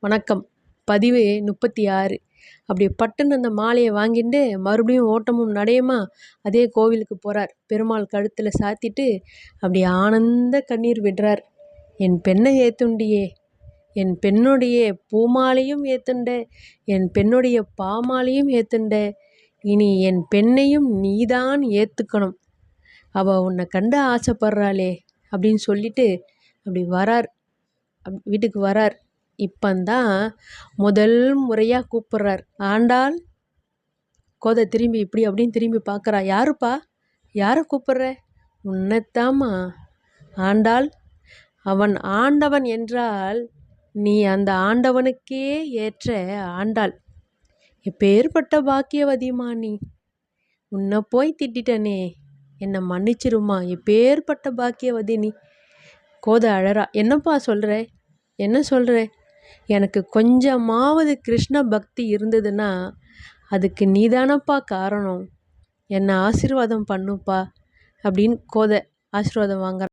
வணக்கம். பதிவு முப்பத்தி ஆறு அப்படி பட்டுன்னு அந்த மாலையை வாங்கிட்டு மறுபடியும் ஓட்டமும் நடையுமா? அதே கோவிலுக்கு போகிறார் பெருமாள் கழுத்தில் சாத்திட்டு அப்படி ஆனந்த கண்ணீர் விடுறார். என் பெண்ணை ஏத்துண்டியே. என் பெண்ணுடைய பூமாலையும் ஏத்துண்ட. என் பெண்ணுடைய பாமாலையும் ஏத்துண்ட. இனி என் பெண்ணையும் நீதான் ஏற்றுக்கணும் அவள் உன்னை கண்டு ஆசைப்படுறாளே அப்படின்னு சொல்லிட்டு அப்படி வரார். வீட்டுக்கு வரார். இப்பந்தான் முதல் முறையாக கூப்பிட்றார். ஆண்டாள் கோதை திரும்பி இப்படி அப்படின்னு திரும்பி பார்க்குறா. யாருப்பா? யாரை கூப்பிட்ற? உன்னைத்தாம்மா. ஆண்டாள் அவன் ஆண்டவன் என்றால் நீ அந்த ஆண்டவனுக்கே ஏற்ற ஆண்டாள். எப்பேற்பட்ட பாக்கியவதிமா நீ? உன்னை போய் திட்டிட்டனே. என்னை மன்னிச்சிருமா எப்பேற்பட்ட பாக்கியவதி நீ? கோதை அழறா. என்னப்பா சொல்கிற என்ன சொல்கிற எனக்கு கொஞ்சமாவது கிருஷ்ண பக்தி இருந்ததுன்னா அதுக்கு நீதானப்பா காரணம்? என்னை ஆசீர்வாதம் பண்ணுப்பா? அப்படின்னு கோதை ஆசீர்வாதம் வாங்குறான்